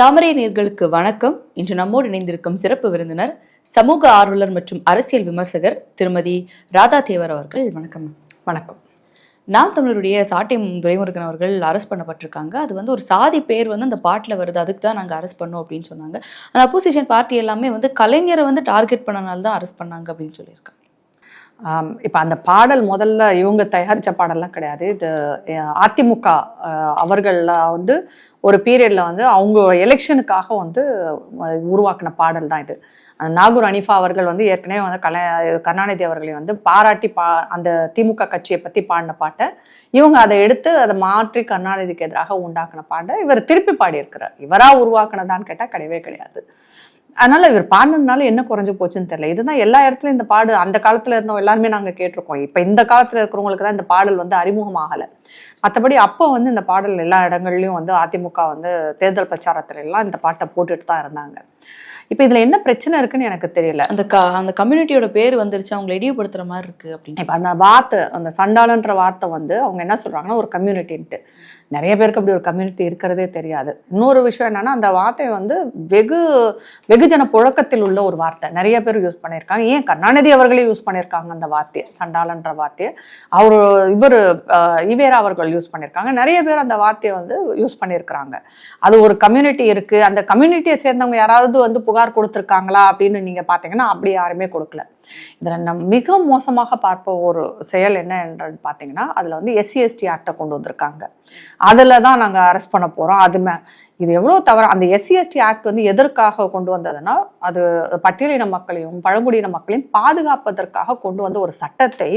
தாமரை நேர்களுக்கு வணக்கம். இன்று நம்மோடு இணைந்திருக்கும் சிறப்பு விருந்தினர் சமூக ஆர்வலர் மற்றும் அரசியல் விமர்சகர் திருமதி ராதா தேவர் அவர்கள். வணக்கம். வணக்கம். நாம் தமிழருடைய சாட்டியம் துரைமுருகன் அவர்கள் அரெஸ்ட் பண்ணப்பட்டிருக்காங்க. அது வந்து ஒரு சாதி பேர் வந்து அந்த பாட்டில் வருது. அதுக்கு தான் நாங்கள் அரெஸ்ட் பண்ணோம் அப்படின்னு சொன்னாங்க. ஆனால் அப்போசிஷன் பார்ட்டி எல்லாமே வந்து கலைஞரை வந்து டார்கெட் பண்ணனால தான் அரெஸ்ட் பண்ணாங்க அப்படின்னு சொல்லியிருக்காங்க. இப்போ அந்த பாடல் முதல்ல இவங்க தயாரித்த பாடல்லாம் கிடையாது. இது அதிமுக அவர்களில் வந்து ஒரு பீரியடில் வந்து அவங்க எலெக்ஷனுக்காக வந்து உருவாக்கின பாடல் தான் இது. அந்த நாகூர் அனிஃபா அவர்கள் வந்து ஏற்கனவே வந்து கலை கருணாநிதி அவர்களை வந்து பாராட்டி பா அந்த திமுக கட்சியை பற்றி பாடின பாட்டை இவங்க அதை எடுத்து அதை மாற்றி கருணாநிதிக்கு எதிராக உண்டாக்குன பாட்டை இவர் திருப்பி பாடியிருக்கிறார். இவராக உருவாக்குனதான்னு கேட்டால் கிடையவே கிடையாது. அதனால இவர் பாடினதுனால என்ன குறைஞ்சு போச்சுன்னு தெரியல. இதுதான் எல்லா இடத்துலயும் இந்த பாடு அந்த காலத்துல இருந்தவங்க எல்லாருமே நாங்க கேட்டிருக்கோம். இப்ப இந்த காலத்துல இருக்கிறவங்களுக்கு தான் இந்த பாடல் வந்து அறிமுகமாகல. மற்றபடி அப்போ வந்து இந்த பாடல் எல்லா இடங்கள்லயும் வந்து அதிமுக வந்து தேர்தல் பிரச்சாரத்துல எல்லாம் இந்த பாட்டை போட்டுட்டு தான் இருந்தாங்க. இப்ப இதுல என்ன பிரச்சனை இருக்குன்னு எனக்கு தெரியல. அந்த க அந்த கம்யூனிட்டியோட பேர் வந்துருச்சு அவங்களை இழிவுபடுத்துற மாதிரி இருக்கு அப்படின்னு. இப்ப அந்த வார்த்தை அந்த சண்டாளன்ற வார்த்தை வந்து அவங்க என்ன சொல்றாங்கன்னா ஒரு கம்யூனிட்டின்ட்டு. நிறைய பேருக்கு அப்படி ஒரு கம்யூனிட்டி இருக்கிறதே தெரியாது. இன்னொரு விஷயம் என்னன்னா அந்த வார்த்தை வந்து வெகு வெகுஜன புழக்கத்தில் உள்ள ஒரு வார்த்தை. நிறைய பேர் யூஸ் பண்ணியிருக்காங்க. ஏன் கருணாநிதி அவர்களே யூஸ் பண்ணியிருக்காங்க அந்த வார்த்தையை சண்டாளன்ற வார்த்தையை? அவர் இவர் இவேரா அவர்கள் யூஸ் பண்ணியிருக்காங்க. நிறைய பேர் அந்த வார்த்தையை வந்து யூஸ் பண்ணியிருக்கிறாங்க. அது ஒரு கம்யூனிட்டி இருக்கு. அந்த கம்யூனிட்டியை சேர்ந்தவங்க யாராவது வந்து புகார் கொடுத்துருக்காங்களா அப்படின்னு நீங்க பார்த்தீங்கன்னா அப்படி யாருமே கொடுக்கல. இதில் நம் மிக மோசமாக பார்ப்ப ஒரு செயல் என்ன என்று பார்த்தீங்கன்னா அதில் வந்து எஸ்சி எஸ்டி ஆக்டை கொண்டு வந்திருக்காங்க. அதில் தான் நாங்கள் அரெஸ்ட் பண்ண போகிறோம் அது மே இது எவ்வளோ தவறு அந்த எஸ்சி எஸ்டி ஆக்ட் வந்து எதற்காக கொண்டு வந்ததுன்னா அது பட்டியலின மக்களையும் பழங்குடியின மக்களையும் பாதுகாப்பதற்காக கொண்டு வந்த ஒரு சட்டத்தை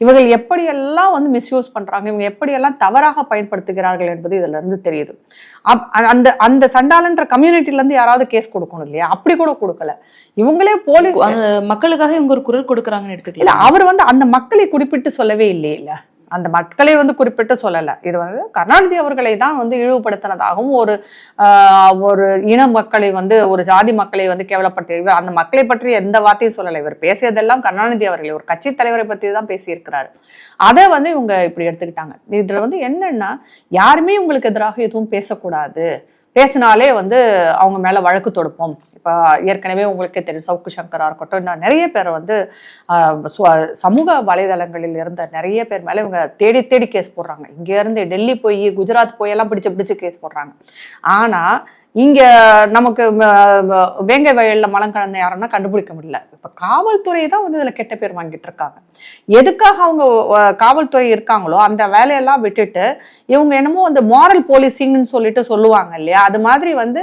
இவர்கள் எப்படியெல்லாம் வந்து மிஸ்யூஸ் பண்ணுறாங்க இவங்க எப்படியெல்லாம் தவறாக பயன்படுத்துகிறார்கள் என்பது இதுல இருந்து தெரியுது. அப்- அந்த அந்த சண்டாளன்ற கம்யூனிட்டில இருந்து யாராவது கேஸ் கொடுக்கணும் இல்லையா? அப்படி கூட கொடுக்கல. இவங்களே போலீஸ் மக்களுக்காக இவங்க ஒரு குரல் கொடுக்குறாங்கன்னு இல்ல எடுத்துக்கலாம் அவர் வந்து அந்த மக்களை குறிப்பிட்டு சொல்லவே இல்லையே இல்ல. அந்த மக்களை வந்து குறிப்பிட்டு சொல்லலை. இது வந்து கருணாநிதி அவர்களை தான் வந்து இழிவுபடுத்தினதாகவும் ஒரு ஒரு இன மக்களை வந்து ஒரு ஜாதி மக்களை வந்து கேவலப்படுத்தி இவர் அந்த மக்களை பற்றி எந்த வார்த்தையும் சொல்லலை. இவர் பேசியதெல்லாம் கருணாநிதி அவர்களை ஒரு கட்சி தலைவரை பற்றி தான் பேசியிருக்கிறாரு. அதை வந்து இவங்க இப்படி எடுத்துக்கிட்டாங்க. இதில் வந்து என்னன்னா யாருமே உங்களுக்கு எதிராக எதுவும் பேசக்கூடாது. பேசினாலே வந்து அவங்க மேலே வழக்கு தொடுப்போம். இப்போ ஏற்கனவே உங்களுக்கே தெரியும் சவுக்கு சங்கராக இருக்கட்டும் இன்னும் நிறைய பேர் வந்து சமூக வலைதளங்களில் இருந்த நிறைய பேர் மேலே இவங்க தேடி தேடி கேஸ் போடுறாங்க. இங்கேருந்து டெல்லி போய் குஜராத் போய் எல்லாம் பிடிச்சு பிடிச்சு கேஸ் போடுறாங்க. ஆனால் இங்க நமக்கு வேங்கை வயல்ல மலம் கலந்த யாருன்னா கண்டுபிடிக்க முடியல. இப்ப காவல்துறை தான் வந்து இதுல கெட்ட பேர் வாங்கிட்டு இருக்காங்க. எதுக்காக அவங்க காவல்துறை இருக்காங்களோ அந்த வேலையெல்லாம் விட்டுட்டு இவங்க என்னமோ அந்த மாரல் போலீசிங்னு சொல்லிட்டு சொல்லுவாங்க இல்லையா? அது மாதிரி வந்து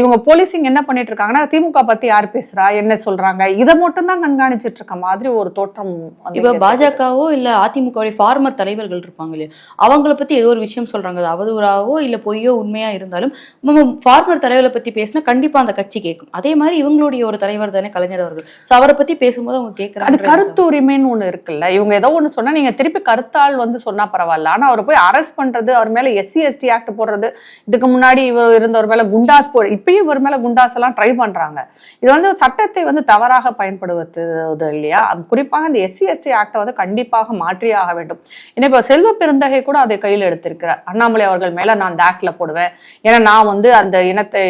இவங்க போலீசிங் என்ன பண்ணிட்டு இருக்காங்கன்னா திமுக பத்தி யார் பேசுறா? என்ன சொல்றாங்க? இதை மட்டும் தான் கண்காணிச்சிட்டு இருக்க மாதிரி ஒரு தோற்றம் இப்ப பாஜகவோ இல்ல அதிமுகவுடைய ஃபார்மர் தலைவர்கள் இருப்பாங்க இல்லையா? அவங்கள பத்தி ஏதோ ஒரு விஷயம் சொல்றாங்க. அது அவதூறாவோ இல்ல பொய்யோ உண்மையா இருந்தாலும் ஃபார்மர் தலைவரை பத்தி பேசினா கண்டிப்பா அந்த கட்சி கேட்கும் அதே மாதிரி இவங்களுடைய ஒரு தலைவர் தானே கலைஞர் அவர்கள். சோ அவரை பத்தி பேசும்போது அவங்க அது கேட்கறாங்க கருத்து உரிமைன்னு ஒண்ணு இருக்குல்ல. இவங்க ஏதோ ஒண்ணு சொன்னா நீங்க திருப்பி கருத்தாள் வந்து சொன்னா பரவாயில்ல. ஆனா அவரை போய் அரெஸ்ட் பண்றது அவர் மேல எஸ்சி எஸ்டி ஆக்ட் போடுறது இதுக்கு முன்னாடி இவர் இருந்தவர் மேல குண்டாஸ் போ இப்பயும் இவர் மேல குண்டாஸ் எல்லாம் ட்ரை பண்றாங்க. இது வந்து சட்டத்தை வந்து தவறாக பயன்படுத்துவது இல்லையா? குறிப்பாக அந்த எஸ்சி எஸ்டி ஆக்டை வந்து கண்டிப்பாக மாற்றியே ஆக வேண்டும். ஏன்னா இப்போ செல்வ பெருந்தகை கூட அதை கையில் எடுத்திருக்கிறார். அண்ணாமலை அவர்கள் மேல நான் அந்த ஆக்ட்ல போடுவேன். ஏன்னா நான் வந்து அந்த இனத்தை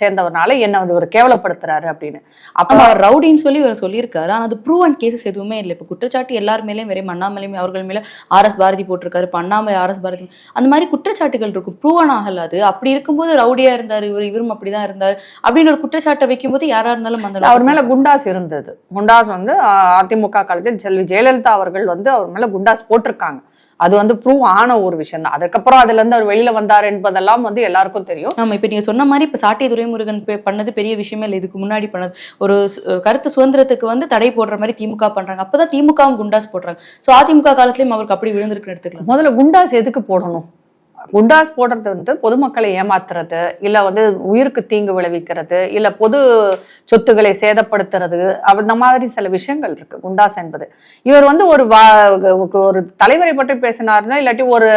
சேர்ந்தவர்னால என்ன வந்து ஒரு கேவலப்படுத்துறாரு அப்படின்னு. அப்ப ரவுடின்னு சொல்லி இவர் சொல்லியிருக்காரு. ஆனா அது ப்ரூவ் அண்ட் கேசஸ் எதுவுமே இல்லை. இப்ப குற்றச்சாட்டு எல்லார் மேலேயும் வெறும் அண்ணாமலையும் அவர்கள் மேல ஆர் எஸ் பாரதி போட்டிருக்காரு. இப்ப அண்ணாமலை ஆர் எஸ் பாரதி. அந்த மாதிரி குற்றச்சாட்டுகள் இருக்கும். ப்ரூவன் ஆகல அது. அப்படி இருக்கும்போது ரவுடியா இருந்தாரு. இவர் இவரும் அப்படிதான் இருந்தாரு. அப்படின்னு ஒரு குற்றச்சாட்டை வைக்கும்போது யாரா இருந்தாலும் அந்த அவர் மேல குண்டாஸ் இருந்தது. குண்டாஸ் வந்து அதிமுக காலத்தில் செல்வி ஜெயலலிதா அவர்கள் வந்து அவர் மேல குண்டாஸ் போட்டிருக்காங்க. அது வந்து ப்ரூவ் ஆன ஒரு விஷயம் தான் அதுக்கப்புறம் அதுல இருந்து அவர் வெளியில வந்தார் என்பதெல்லாம் வந்து எல்லாருக்கும் தெரியும். ஆமா இப்ப நீங்க சொன்ன மாதிரி இப்ப சாட்டை துரைமுருகன் பண்ணது பெரிய விஷயமே இல்லை. இதுக்கு முன்னாடி பண்ணது ஒரு கருத்து சுதந்திரத்துக்கு வந்து தடை போடுற மாதிரி திமுக பண்றாங்க. அப்பதான் திமுகவும் குண்டாஸ் போடுறாங்க. சோ அதிமுக காலத்திலயும் அவருக்கு அப்படி விழுந்திருக்குன்னு எடுத்துக்கலாம். முதல்ல குண்டாஸ் எதுக்கு போடணும்? குண்டாஸ் போடுறது வந்து பொதுமக்களை ஏமாத்துறது இல்ல வந்து உயிருக்கு தீங்கு விளைவிக்கிறது இல்ல பொது சொத்துக்களை சேதப்படுத்துறது அந்த மாதிரி சில விஷயங்கள் இருக்கு குண்டாஸ் என்பது. இவர் வந்து ஒரு ஒரு தலைவரை பற்றி பேசினாருன்னா இல்லாட்டி ஒரு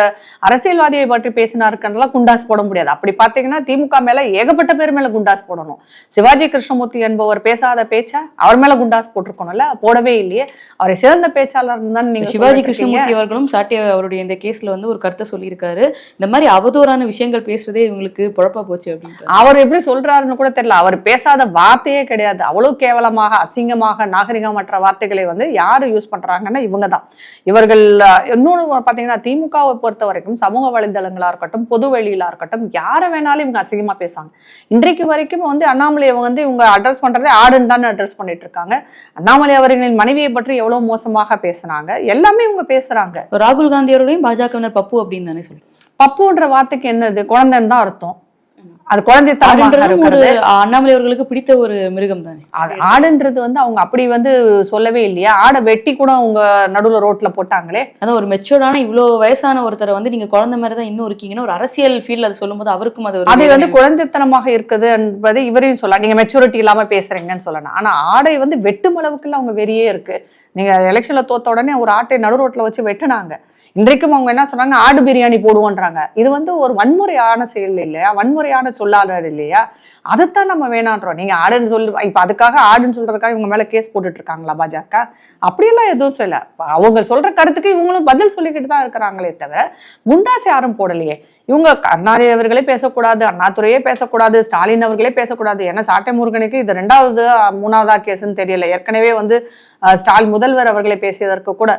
அரசியல்வாதியை பற்றி பேசினாருக்கெல்லாம் குண்டாஸ் போட முடியாது. அப்படி பார்த்தீங்கன்னா திமுக மேல ஏகப்பட்ட பேர் மேல குண்டாஸ் போடணும். சிவாஜி கிருஷ்ணமூர்த்தி என்பவர் பேசாத பேச்சா அவர் மேல குண்டாஸ் போட்டிருக்கணும்ல போடவே இல்லையே. அவரை சிறந்த பேச்சாளர் தான் நீங்க சிவாஜி. கிருஷ்ணமூர்த்தி அவர்களும் சாட்டை அவருடைய இந்த கேஸ்ல வந்து ஒரு கருத்தை சொல்லியிருக்காரு. இந்த மாதிரி அவதூறான விஷயங்கள் பேசுறதே இவங்களுக்கு பொழப்பா போச்சு அப்படின்ற அவர் எப்படி சொல்றாருன்னு கூட தெரியல. அவர் பேசாத வார்த்தையே கிடையாது. அவ்வளவு கேவலமாக அசிங்கமாக நாகரிகமற்ற வார்த்தைகளை வந்து யாரு யூஸ் பண்றாங்கன்னா இவங்க தான் இவர்கள் இன்னொன்னு பாத்தீங்கன்னா திமுகவை பொறுத்த வரைக்கும் சமூக வலைதளங்களா இருக்கட்டும் பொது வெளியிலா இருக்கட்டும் யாரை வேணாலும் இவங்க அசிங்கமா பேசுவாங்க. இன்றைக்கு வரைக்கும் வந்து அண்ணாமலை வந்து இவங்க அட்ரஸ் பண்றதே ஆடுன்னு தானே அட்ரஸ் பண்ணிட்டு இருக்காங்க. அண்ணாமலை அவர்களின் மனைவியை பற்றி எவ்வளவு மோசமாக பேசுனாங்க. எல்லாமே இவங்க பேசுறாங்க. ராகுல் காந்தி அவர்களையும் பாஜகவினர் பப்பு அப்படின்னு தானே சொல்றேன் பப்புன்ற வார்த்தைக்கு என்னது? குழந்தைன்னு தான் அர்த்தம். அது இருக்கிறது. அண்ணாமலை அவர்களுக்கு பிடித்த ஒரு மிருகம் தானே ஆடுன்றது வந்து அவங்க அப்படி வந்து சொல்லவே இல்லையா? ஆடை வெட்டி கூட அவங்க நடுவுல ரோட்ல போட்டாங்களே. அதான் ஒரு மெச்சூர்டான இவ்வளோ வயசான ஒருத்தரை வந்து நீங்க குழந்தை மாதிரி தான் இன்னும் இருக்கீங்கன்னு ஒரு அரசியல் ஃபீல்ட் அதை சொல்லும்போது அவருக்கும் அது அது வந்து குழந்தைத்தனமாக இருக்குது என்பது இவரையும் சொல்லலாம். நீங்க மெச்சூரிட்டி இல்லாம பேசுறீங்கன்னு சொல்லலாம். ஆனா ஆடை வந்து வெட்டும் அளவுக்குள்ள அவங்க வெறியே இருக்கு. நீங்க எலெக்ஷன்ல தோத்த உடனே ஒரு ஆட்டை நடு ரோட்ல வச்சு வெட்டுனாங்க. இன்றைக்கும் அவங்க என்ன சொன்னாங்க? ஆடு பிரியாணி போடுவோன்றாங்க. இது வந்து ஒரு வன்முறையான செயல் இல்லையா? வன்முறையான சொல்லாடல் இல்லையா? அதைத்தான் நம்ம வேணான்றோம். நீங்க ஆடுன்னு சொல்லி இப்ப அதுக்காக ஆடுன்னு சொல்றதுக்காக இவங்க மேல கேஸ் போட்டுட்டு இருக்காங்களா பாஜக? அப்படியெல்லாம் எதுவும் சொல்ல அவங்க சொல்ற கருத்துக்கு இவங்களும் பதில் சொல்லிக்கிட்டு தான் இருக்கிறாங்களே தவிர குண்டாசி யாரும் போடலையே. இவங்க கருணாநிதி அவர்களே பேசக்கூடாது அண்ணாத்துறையே பேசக்கூடாது ஸ்டாலின் அவர்களே பேசக்கூடாது. ஏன்னா சாட்டை முருகனுக்கு இது ரெண்டாவது மூணாவதா கேஸ்ன்னு தெரியல. ஏற்கனவே வந்து ஸ்டாலின் முதல்வர் அவர்களை பேசியதற்கு கூட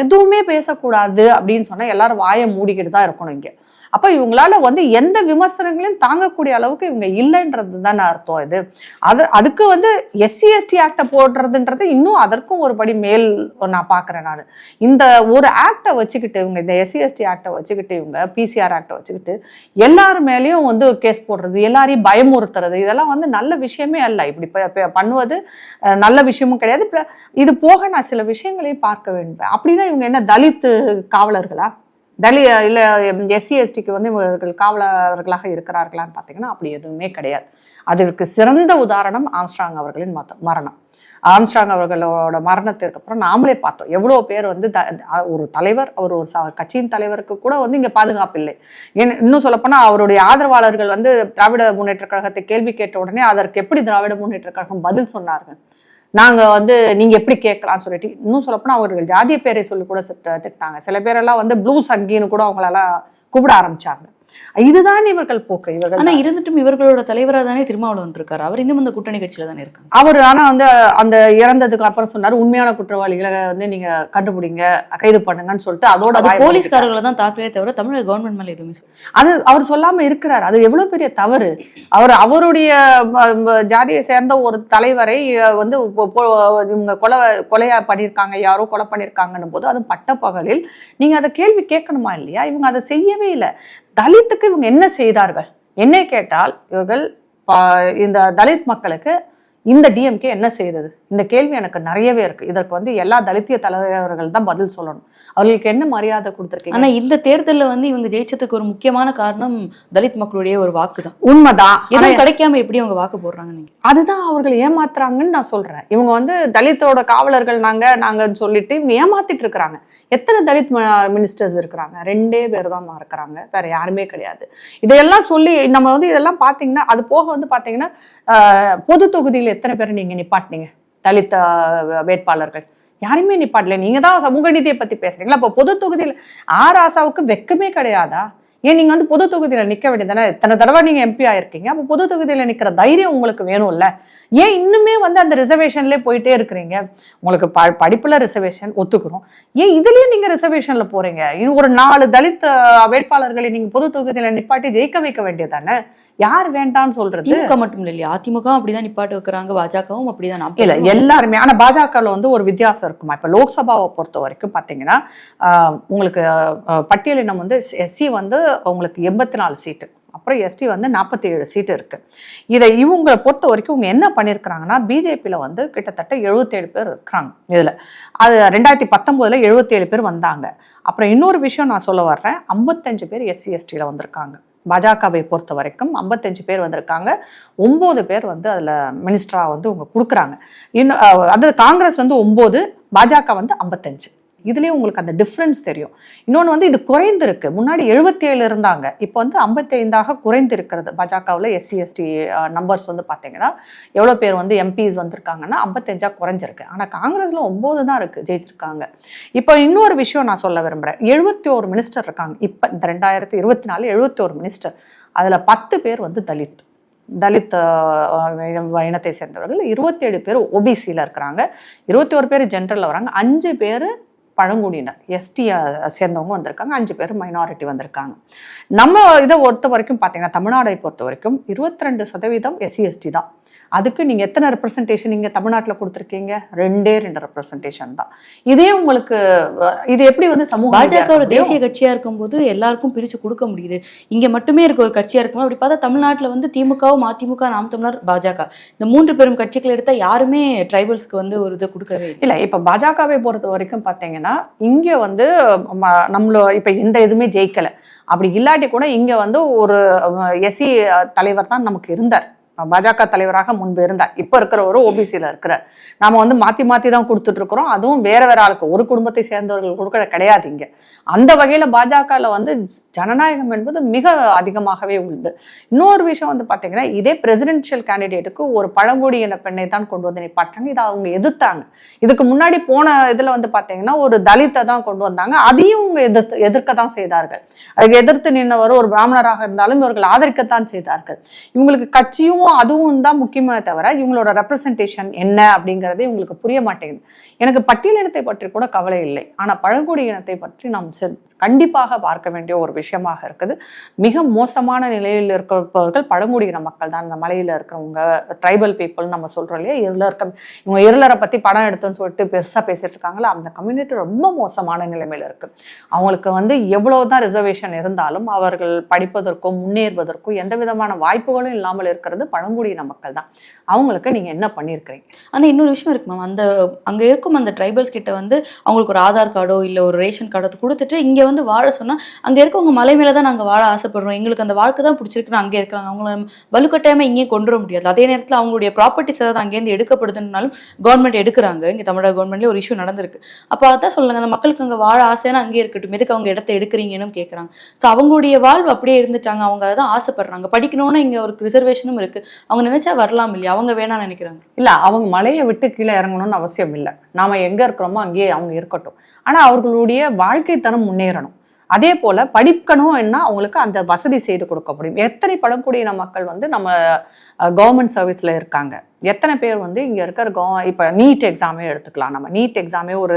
எதுவுமே பேசக்கூடாது அப்படின்னு சொன்னா எல்லாரும் வாயை மூடிக்கிட்டு தான் இருக்கணும் இங்கே. அப்போ இவங்களால வந்து எந்த விமர்சனங்களையும் தாங்கக்கூடிய அளவுக்கு இவங்க இல்லைன்றது தானே அர்த்தம் இது. அது அதுக்கு வந்து எஸ்சி எஸ்டி ஆக்டை போடுறதுன்றது இன்னும் அதற்கும் ஒரு படி மேல் நான் பார்க்குறேன் நான். இந்த ஒரு ஆக்டை வச்சுக்கிட்டு இவங்க இந்த எஸ்சி எஸ்டி ஆக்டை வச்சுக்கிட்டு இவங்க பிசிஆர் ஆக்டை வச்சுக்கிட்டு எல்லார் மேலேயும் வந்து கேஸ் போடுறது எல்லாரையும் பயமுறுத்துறது இதெல்லாம் வந்து நல்ல விஷயமே அல்ல. இப்படி பண்ணுவது நல்ல விஷயமும் கிடையாது. இது போக நான் சில விஷயங்களையும் பார்க்க வேண்டும் அப்படின்னா இவங்க என்ன தலித்து காவலர்களா? தலி இல்லை எஸ்சி எஸ்டிக்கு வந்து இவர்கள் காவலர்களாக இருக்கிறார்களான்னு பார்த்தீங்கன்னா அப்படி எதுவுமே கிடையாது. அதற்கு சிறந்த உதாரணம் ஆம்ஸ்ட்ராங் அவர்களின் மத- மரணம். ஆம்ஸ்ட்ராங் அவர்களோட மரணத்திற்கு அப்புறம் நாமளே பார்த்தோம். எவ்வளோ பேர் வந்து த- ஒரு தலைவர் அவர் ஒரு கட்சியின் தலைவருக்கு கூட வந்து இங்கே பாதுகாப்பு இல்லை. ஏன் இன்னும் சொல்லப்போனால் அவருடைய ஆதரவாளர்கள் வந்து திராவிட முன்னேற்ற கழகத்தை கேள்வி கேட்ட உடனே அதற்கு எப்படி திராவிட முன்னேற்ற கழகம் பதில் சொன்னார்கள்? நாங்கள் வந்து நீங்கள் எப்படி கேட்கலாம்னு சொல்லிட்டு இன்னும் சொல்லப்போனா அவர்கள் ஜாதிய பேரை சொல்லி கூட திட்ட- சில பேரெல்லாம் வந்து ப்ளூ சங்கின்னு கூட அவங்களெல்லாம் கூப்பிட ஆரம்பிச்சாங்க. இதுதான் இவர்கள் போக்கு இவர்கள் ஆனா இருந்துட்டும் இவர்களோட தலைவரா தானே திருமாவளவன் இருக்காரு. அவர் இன்னும் அந்த கூட்டணி கட்சியில தானே இருக்காங்க. அவர் ஆனா வந்து அந்த இறந்ததுக்கு அப்புறம் சொன்னாரு உண்மையான குற்றவாளிகளை வந்து நீங்க கண்டுபிடிங்க கைது பண்ணுங்கன்னு சொல்லிட்டு அதோட. போலீஸ்காரர்களை தான் தாக்குறதே தவிர தமிழக கவர்மெண்ட் மேல எதுவுமே. அது அவர் சொல்லாம இருக்கிறார். அது எவ்வளவு பெரிய தவறு. அவர் அவருடைய ஜாதியை சேர்ந்த ஒரு தலைவரை வந்து இவங்க கொலை கொலையா பண்ணியிருக்காங்க யாரோ கொலை பண்ணியிருக்காங்கன்னும் போது அது பட்டப்பகலில் நீங்க அதை கேள்வி கேட்கணுமா இல்லையா? இவங்க அதை செய்யவே இல்லை. தலித்துக்கு இவங்க என்ன செய்தார்கள்? என்னை கேட்டால் இவர்கள் இந்த தலித் மக்களுக்கு இந்த டிஎம்கே என்ன செய்தது? இந்த கேள்வி எனக்கு நிறையவே இருக்கு. இதற்கு வந்து எல்லா தலித்திய தலைவர்கள் தான் பதில் சொல்லணும். அவர்களுக்கு என்ன மரியாதை கொடுத்துருக்கீங்க? ஆனா இந்த தேர்தல்ல வந்து இவங்க ஜெயிச்சதுக்கு ஒரு முக்கியமான காரணம் தலித் மக்களுடைய ஒரு வாக்கு தான் உண்மைதான் எதுவும் கிடைக்காம எப்படி அவங்க வாக்கு போடுறாங்க நீங்க? அதுதான் அவர்கள் ஏமாத்துறாங்கன்னு நான் சொல்றேன். இவங்க வந்து தலித்தோட காவலர்கள் நாங்க நாங்கன்னு சொல்லிட்டு இவங்க ஏமாத்திட்டு இருக்கிறாங்க. எத்தனை தலித் மினிஸ்டர்ஸ் இருக்கிறாங்க? ரெண்டே பேர் தான் இருக்கிறாங்க. வேற யாருமே கிடையாது. இதையெல்லாம் சொல்லி நம்ம வந்து இதெல்லாம் பாத்தீங்கன்னா அது போக வந்து பாத்தீங்கன்னா ஆஹ், பொது தொகுதியில் எத்தனை பேர் நீங்க நிப்பாட்டினீங்க? தலித் வேட்பாளர்கள். யாருமே நிப்பாட்டல. நீங்க தான் சமூக நீதியை பத்தி பேசுறீங்களா? அப்போ பொது தொகுதியில் ஆர் ஆசாவுக்கு வெக்கமே கிடையாதா? ஏன் நீங்க வந்து பொது தொகுதியில நிக்க வேண்டியதானே இத்தனை தடவை நீங்க எம்பி ஆயிருக்கீங்க. அப்போ பொது தொகுதியில நிக்கிற தைரியம் உங்களுக்கு வேணும்ல. ஏன் இன்னுமே வந்து அந்த ரிசர்வேஷன்லேயே போயிட்டே இருக்கிறீங்க? உங்களுக்கு ப படிப்புல ரிசர்வேஷன் ஒத்துக்கிறோம் ஏன் இதுலயும் நீங்க ரிசர்வேஷன்ல போறீங்க? இன்னும் ஒரு நாலு தலித் வேட்பாளர்களை நீங்க பொது தொகுதியில நிப்பாட்டி ஜெயிக்க வைக்க வேண்டியதானே யார் வேண்டான்னு சொல்றது? திமுக மட்டும் இல்லையா? அதிமுக அப்படிதான் நிப்பாட்டு வைக்கிறாங்க பாஜகவும் அப்படிதான். அப்ப இல்ல எல்லாருமே ஆனா பாஜகவில் வந்து ஒரு வித்தியாசம் இருக்குமா? இப்ப லோக்சபாவை பொறுத்த வரைக்கும் பாத்தீங்கன்னா உங்களுக்கு பட்டியலினம் வந்து எஸ்சி வந்து உங்களுக்கு எண்பத்தி நாலு சீட்டு. அப்புறம் எஸ்டி வந்து நாற்பத்தி ஏழு சீட்டு இருக்கு. இதை இவங்களை பொறுத்த வரைக்கும் இவங்க என்ன பண்ணியிருக்கிறாங்கன்னா பிஜேபியில் வந்து கிட்டத்தட்ட எழுபத்தேழு பேர் இருக்கிறாங்க இதில். அது ரெண்டாயிரத்தி பத்தொம்போதில் எழுபத்தேழு பேர் வந்தாங்க. அப்புறம் இன்னொரு விஷயம் நான் சொல்ல வர்றேன். ஐம்பத்தஞ்சு பேர் எஸ்சி எஸ்டியில் வந்திருக்காங்க. பாஜகவை பொறுத்த வரைக்கும் ஐம்பத்தஞ்சு பேர் வந்திருக்காங்க. ஒம்பது பேர் வந்து அதில் மினிஸ்டராக வந்து அவங்க கொடுக்குறாங்க. இன்னும் அதாவது காங்கிரஸ் வந்து ஒம்பது பாஜக வந்து ஐம்பத்தஞ்சு. இதுலேயே உங்களுக்கு அந்த டிஃப்ரென்ஸ் தெரியும். இன்னொன்று வந்து இது குறைந்திருக்கு. முன்னாடி 77 இருந்தாங்க. இப்போ வந்து ஐம்பத்தைந்தாக குறைந்திருக்கிறது. பாஜகவில் எஸ்சி எஸ்டி நம்பர்ஸ் வந்து பார்த்தீங்கன்னா எவ்வளோ பேர் வந்து எம்பிஸ் வந்திருக்காங்கன்னா ஐம்பத்தஞ்சா குறைஞ்சிருக்கு. ஆனால் காங்கிரஸில் ஒம்பது தான் இருக்குது ஜெயிச்சிருக்காங்க. இப்போ இன்னொரு விஷயம் நான் சொல்ல விரும்புகிறேன் எழுபத்தி ஒரு மினிஸ்டர் இருக்காங்க. இப்போ இந்த ரெண்டாயிரத்தி இருபத்தி நாலு எழுபத்தி ஒரு மினிஸ்டர் அதில் பத்து பேர் வந்து தலித். தலித் இனத்தை சேர்ந்தவர்கள். இருபத்தேழு பேர் ஓபிசியில் இருக்கிறாங்க. இருபத்தி ஒரு பேர் ஜென்ரலில் வராங்க. அஞ்சு பேர் பழங்குடியினர் எஸ்டி சேர்ந்தவங்க வந்திருக்காங்க. அஞ்சு பேர் மைனாரிட்டி வந்திருக்காங்க. நம்ம இதை பொறுத்த வரைக்கும் பார்த்தீங்கன்னா தமிழ்நாடை பொறுத்த வரைக்கும் இருபத்தி ரெண்டு சதவீதம் எஸ்சி எஸ்டி தான். அதுக்கு நீங்க எத்தனை ரெப்ரசன்டேஷன் நீங்க தமிழ்நாட்டில் கொடுத்துருக்கீங்க? ரெண்டே ரெண்டு ரெப்ரசன்டேஷன் தான். இதே உங்களுக்கு இது எப்படி வந்து சமூக பாஜக ஒரு? தேசிய கட்சியா இருக்கும்போது எல்லாருக்கும் பிரிச்சு கொடுக்க முடியுது. இங்க மட்டுமே இருக்க ஒரு கட்சியா இருக்கும்? அப்படி பார்த்தா தமிழ்நாட்டுல வந்து திமுகவும் அதிமுக நாம் தமிழர் பாஜக. இந்த மூன்று பெரும் கட்சிகள் எடுத்தா யாருமே ட்ரைபல்ஸ்க்கு வந்து ஒரு இதை கொடுக்கவே இல்லை. இப்ப பாஜகவை பொறுத்த வரைக்கும் பாத்தீங்கன்னா இங்க வந்து நம்மள இப்ப எந்த இதுவுமே ஜெயிக்கல. அப்படி இல்லாட்டி கூட இங்க வந்து ஒரு எஸ்சி தலைவர் தான் நமக்கு இருந்தார். பாஜக தலைவராக முன்பு இருந்தார். இப்ப இருக்கிறவரும் ஓபிசியில் இருக்கிறார் நாம வந்து மாத்தி மாத்தி தான் கொடுத்துட்டு இருக்கிறோம். அதுவும் வேற வேற ஆளுக்கு. ஒரு குடும்பத்தை சேர்ந்தவர்கள் கொடுக்க கிடையாது இங்க. அந்த வகையில பாஜகல வந்து ஜனநாயகம் என்பது மிக அதிகமாகவே உண்டு. இன்னொரு விஷயம் வந்து பாத்தீங்கன்னா இதே பிரசிடென்ஷியல் கேண்டிடேட்டுக்கு ஒரு பழங்குடியின பெண்ணை தான் கொண்டு வந்து நிப்பாட்டாங்க இதை அவங்க எதிர்த்தாங்க. இதுக்கு முன்னாடி போன இதுல வந்து பாத்தீங்கன்னா ஒரு தலித்தை தான் கொண்டு வந்தாங்க. அதையும் இவங்க எதிர்த்து எதிர்க்க தான் செய்தார்கள். அதுக்கு எதிர்த்து நின்றவர் ஒரு பிராமணராக இருந்தாலும் இவர்கள் ஆதரிக்கத்தான் செய்தார்கள். இவங்களுக்கு கட்சியும் அதுவும் தான் முக்கியமே தவிர இவங்களோட ரெப்ரசன்டேஷன் என்ன அப்படிங்கிறது இவங்களுக்கு புரிய மாட்டேங்குது. எனக்கு பட்டியலினத்தை பற்றி கூட கவலை இல்லை. ஆனால் பழங்குடி இனத்தை பற்றி நாம் கண்டிப்பாக பார்க்க வேண்டிய ஒரு விஷயமாக இருக்குது. மிக மோசமான நிலையில் இருப்பவர்கள் பழங்குடியின மக்கள் தான். இந்த மலையில் இருக்கிறவங்க ட்ரைபல் பீப்புள் நம்ம சொல்கிறோம் இல்லையா? இருளர் இருக்க இவங்க இருளரை பற்றி படம் எடுத்துன்னு சொல்லிட்டு பெருசாக பேசிட்டு இருக்காங்களா அந்த கம்யூனிட்டி ரொம்ப மோசமான நிலைமையில் இருக்கு. அவங்களுக்கு வந்து எவ்வளவுதான் ரிசர்வேஷன் இருந்தாலும் அவர்கள் படிப்பதற்கும் முன்னேறுவதற்கும் எந்த விதமான வாய்ப்புகளும் இல்லாமல் இருக்கிறது பழங்குடியின மக்கள் தான் அவங்களுக்கு நீங்க என்ன பண்ணியிருக்கிறீங்க ஆனா இன்னொரு விஷயம் இருக்கு மேம் அந்த அங்க இருக்கும் அந்த ட்ரைபல்ஸ் கிட்ட வந்து அவங்களுக்கு ஒரு ஆதார் கார்டோ இல்ல ஒரு ரேஷன் கார்டோ கொடுத்துட்டு இங்க வந்து வாழ சொன்னா அங்க இருக்கவங்க மலை மேலே தான் நாங்க வாழ ஆசைப்படுறோம். எங்களுக்கு அந்த வாழ்க்கை தான் பிடிச்சிருக்குன்னு அங்கே இருக்காங்க அவங்கள நம்ம வலுக்கட்டாயமா இங்கேயும் கொண்டு வர முடியாது. அதே நேரத்தில் அவங்களுடைய ப்ராப்பர்ட்டிஸ் ஏதாவது அங்கேருந்து எடுக்கப்படுதுனாலும் கவர்மெண்ட் எடுக்கிறாங்க. இங்கே தமிழக கவர்மெண்ட்லேயே ஒரு இஷ்யூ நடந்திருக்கு. அப்போ அதான் சொல்லுங்க அந்த மக்களுக்கு அங்கே வாழ ஆசைன்னா அங்கேயே இருக்கட்டும். எதுக்கு அவங்க இடத்த எடுக்கிறீங்கன்னு கேட்குறாங்க ஸோ அவங்களுடைய வாழ்வு அப்படியே இருந்துட்டாங்க. அவங்க அதான் ஆசைப்படுறாங்க. படிக்கணும்னா இங்கே ஒரு ரிசர்வேஷனும் இருக்கு. அவங்க நினைச்சா வரலாம் இல்லையா? அவங்க வேணாம் நினைக்கிறாங்க. இல்ல அவங்க மலையை விட்டு கீழே இறங்கணும்னு அவசியம் இல்லை. நாம எங்க இருக்கிறோமோ அங்கேயே அவங்க இருக்கட்டும். ஆனா அவர்களுடைய வாழ்க்கை தரம் முன்னேறணும். அதே போல படிக்கணும்னா அவங்களுக்கு அந்த வசதி செய்து கொடுக்க முடியும். எத்தனை படக்கூடிய மக்கள் வந்து நம்ம கவர்மெண்ட் சர்வீஸ்ல இருக்காங்க. எத்தனை பேர் வந்து இங்க இருக்கிற கவ இப்ப நீட் எக்ஸாமே எடுத்துக்கலாம். நம்ம நீட் எக்ஸாமே ஒரு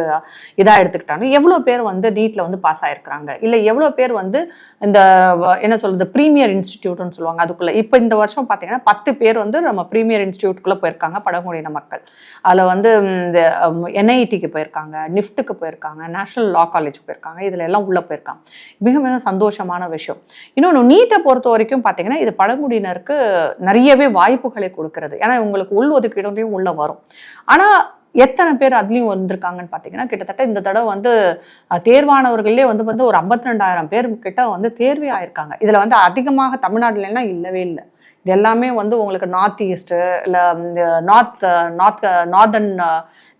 இதா எடுத்துக்கிட்டாங்க. எவ்வளவு பேர் வந்து நீட்ல வந்து பாஸ் ஆயிருக்கிறாங்க? இல்ல எவ்வளவு பேர் வந்து இந்த என்ன சொல்றது ப்ரீமியர் இன்ஸ்டிடியூட்னு சொல்லுவாங்க. அதுக்குள்ள இப்ப இந்த வருஷம் பாத்தீங்கன்னா பத்து பேர் வந்து நம்ம ப்ரீமியர் இன்ஸ்டிடியூட்குள்ள போயிருக்காங்க பழங்குடியின மக்கள். அதுல வந்து இந்த என்ஐடிக்கு போயிருக்காங்க நிஃப்ட்டுக்கு போயிருக்காங்க நேஷனல் லா காலேஜ் போயிருக்காங்க இதுல எல்லாம் உள்ள போயிருக்காங்க. மிக மிக சந்தோஷமான விஷயம். இன்னொன்று நீட்டை பொறுத்த வரைக்கும் பார்த்தீங்கன்னா இது பழங்குடியினருக்கு நிறையவே வாய்ப்புகளை கொடுக்கறது. ஏன்னா உங்களுக்கு உள் ஒதுக்கீடுலையும் உள்ள வரும். ஆனா எத்தனை பேர் அதுலேயும் வந்திருக்காங்கன்னு பார்த்தீங்கன்னா கிட்டத்தட்ட இந்த தடவை வந்து தேர்வானவர்களே வந்து வந்து ஒரு ஐம்பத்தி ரெண்டாயிரம் பேர் கிட்ட வந்து தேர்வே ஆயிருக்காங்க. இதில் வந்து அதிகமாக தமிழ்நாடுல இல்லவே இல்லை. இது எல்லாமே வந்து உங்களுக்கு நார்த் ஈஸ்ட்டு இல்லை இந்த நார்த் நார்த் நார்தன்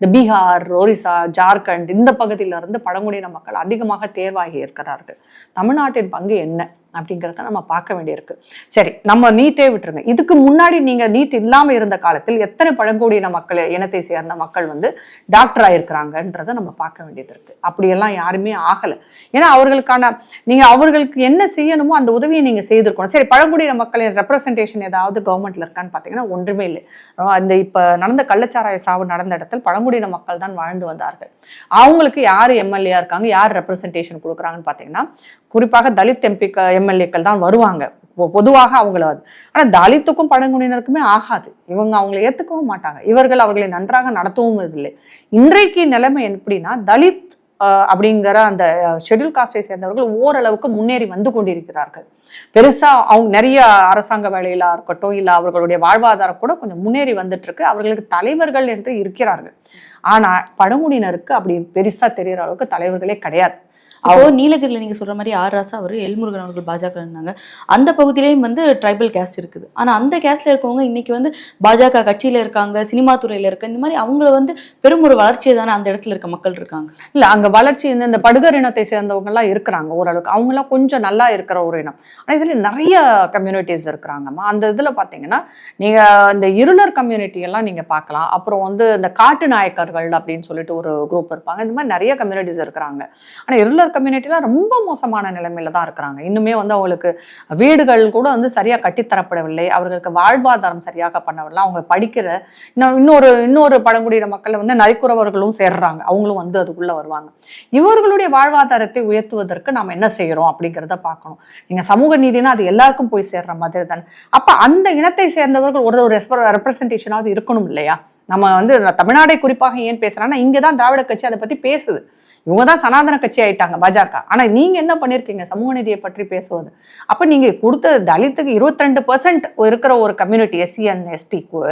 இந்த பீகார் ஒரிசா ஜார்க்கண்ட் இந்த பகுதியில இருந்து பழங்குடியின மக்கள் அதிகமாக தேர்வாகி இருக்கிறார்கள். தமிழ்நாட்டின் பங்கு என்ன? அப்படிங்கிறத நம்ம பார்க்க வேண்டியிருக்கு. சரி நம்ம நீட்டே விட்டுருங்க. இதுக்கு முன்னாடி நீங்க நீட் இல்லாமல் இருந்த காலத்தில் எத்தனை பழங்குடியின மக்கள் இனத்தை சேர்ந்த மக்கள் வந்து டாக்டர் ஆயிருக்கிறாங்கன்றதை நம்ம பார்க்க வேண்டியது இருக்கு. அப்படியெல்லாம் யாருமே ஆகலை. ஏன்னா அவர்களுக்கான நீங்க அவர்களுக்கு என்ன செய்யணுமோ அந்த உதவியை நீங்க செய்திருக்கணும். சரி பழங்குடியின மக்களின் ரெப்ரசன்டேஷன் ஏதாவது கவர்மெண்ட்ல இருக்கான்னு பார்த்தீங்கன்னா ஒன்றுமே இல்லை. அந்த இப்போ நடந்த கள்ளச்சாராய சாவு நடந்த இடத்தில் பழங்குடியின மக்கள் தான் வாழ்ந்து வந்தார்கள். அவங்களுக்கு யார் எம்எல்ஏ இருக்காங்க யார் ரெப்ரசன்டேஷன் கொடுக்குறாங்கன்னு பார்த்தீங்கன்னா குறிப்பாக தலித் எம்பிக்கு எம்எல்ஏக்கள் தான் வருவாங்க. பொதுவாக அவங்கள அது. ஆனா தலித்துக்கும் பழங்குடியினருக்குமே ஆகாது. இவங்க அவங்களை ஏத்துக்கவும் மாட்டாங்க. இவர்கள் அவர்களை நன்றாக நடத்தவும் இல்லை இன்றைக்கு நிலைமை எப்படின்னா தலித் அப்படிங்கிற அந்த ஷெட்யூல் காஸ்டை சேர்ந்தவர்கள் ஓரளவுக்கு முன்னேறி வந்து கொண்டிருக்கிறார்கள். பெருசா அவங்க நிறைய அரசாங்க வேலையிலா இருக்கட்டும் இல்லை அவர்களுடைய வாழ்வாதாரம் கூட கொஞ்சம் முன்னேறி வந்துட்டு இருக்கு அவர்களுக்கு தலைவர்கள் என்று இருக்கிறார்கள். ஆனா பழங்குடியினருக்கு அப்படி பெருசா தெரியற அளவுக்கு தலைவர்களே கிடையாது. இப்போ நீலகிரில நீங்க சொல்ற மாதிரி ஆர் ராசா அவர் எல்முருகன் அவர்கள் பாஜக இருந்தாங்க. அந்த பகுதியிலயும் வந்து ட்ரைபல் கேஸ்ட் இருக்குது. ஆனா அந்த கேஸ்ட்ல இருக்கவங்க இன்னைக்கு வந்து பாஜக கட்சியில இருக்காங்க சினிமா துறையில இருக்க இந்த மாதிரி அவங்கள வந்து பெரும் ஒரு வளர்ச்சியை தானே அந்த இடத்துல இருக்க மக்கள் இருக்காங்க? இல்ல அங்க வளர்ச்சி இந்த இந்த படுகர் இனத்தை சேர்ந்தவங்க எல்லாம் இருக்கிறாங்க ஓரளவுக்கு. அவங்க எல்லாம் கொஞ்சம் நல்லா இருக்கிற ஒரு இனம். ஆனா இதுல நிறைய கம்யூனிட்டிஸ் இருக்கிறாங்கம்மா. அந்த இதுல பாத்தீங்கன்னா நீங்க இந்த இருளர் கம்யூனிட்டி எல்லாம் நீங்க பார்க்கலாம். அப்புறம் வந்து இந்த காட்டு நாயக்கர்கள் அப்படின்னு சொல்லிட்டு ஒரு குரூப் இருப்பாங்க. இந்த மாதிரி நிறைய கம்யூனிட்டிஸ் இருக்கிறாங்க. ஆனா இருளர் கம்யூனிட்டிலாம் ரொம்ப மோசமான நிலைமையில தான் இருக்கிறாங்க. இன்னுமே வந்து அவங்களுக்கு வீடுகள் கூட வந்து சரியா கட்டித்தரப்படவில்லை. அவர்களுக்கு வாழ்வாதாரம் சரியாக பண்ணவில்லை. அவங்க படிக்கிற இன்னும் இன்னொரு இன்னொரு பழங்குடியின மக்கள் வந்து நரிக்குறவர்களும் சேர்றாங்க. அவங்களும் வந்து அதுக்குள்ள வருவாங்க. இவர்களுடைய வாழ்வாதாரத்தை உயர்த்துவதற்கு நாம் என்ன செய்யறோம் அப்படிங்கிறத பார்க்கணும். நீங்க சமூக நீதினா அது எல்லாருக்கும் போய் சேர்ற மாதிரி தானே. அப்ப அந்த இனத்தை சேர்ந்தவர்கள் ஒரு ஒரு ரெப்ரசன்டேஷனாவது இருக்கணும் இல்லையா? நம்ம வந்து நான் தமிழ்நாடை குறிப்பாக ஏன் பேசுறான்னா இங்க தான் திராவிட கட்சி அதை பத்தி பேசுது. இவங்க தான் சனாதன கட்சி ஆயிட்டாங்க பாஜக. ஆனா நீங்க என்ன பண்ணிருக்கீங்க? சமூக நீதியை பற்றி பேசுவது. அப்ப நீங்க கொடுத்த தலித்துக்கு இருபத்தி ரெண்டு பர்சன்ட் இருக்கிற ஒரு கம்யூனிட்டி எஸ்சி அண்ட் எஸ்டிக்கு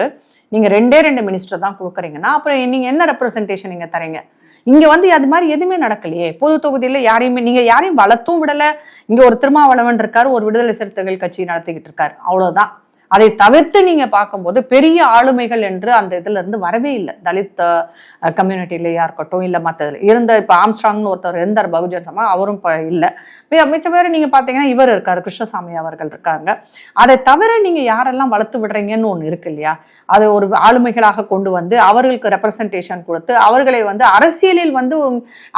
நீங்க ரெண்டே ரெண்டு மினிஸ்டர் தான் கொடுக்குறீங்கன்னா அப்புறம் நீங்க என்ன ரெப்ரசன்டேஷன் நீங்க தரீங்க? இங்க வந்து அது மாதிரி எதுவுமே நடக்கலையே. பொது தொகுதியில யாரையுமே நீங்க யாரையும் வளர்த்தும் விடல. இங்க ஒரு திருமாவளவன் இருக்காரு ஒரு விடுதலை சிறுத்தைகள் கட்சி நடத்திக்கிட்டு இருக்காரு. அவ்வளவுதான். அதை தவிர்த்து நீங்க பார்க்கும்போது பெரிய ஆளுமைகள் என்று அந்த இதுல இருந்து வரவே இல்லை. தலித் கம்யூனிட்டிலேயா இருக்கட்டும் இல்ல மத்ததுல. இருந்த இப்ப ஆம்ஸ்ட்ராங்னு ஒருத்தர் இருந்தார் பகுஜன் சமா அவரும் இப்போ இல்லை. மிச்ச பேர் நீங்க பாத்தீங்கன்னா இவர் இருக்காரு கிருஷ்ணசாமி அவர்கள் இருக்காங்க. அதை தவிர நீங்க யாரெல்லாம் வளர்த்து விடுறீங்கன்னு ஒன்று இருக்கு இல்லையா? அதை ஒரு ஆளுமைகளாக கொண்டு வந்து அவர்களுக்கு ரெப்ரசன்டேஷன் கொடுத்து அவர்களை வந்து அரசியலில் வந்து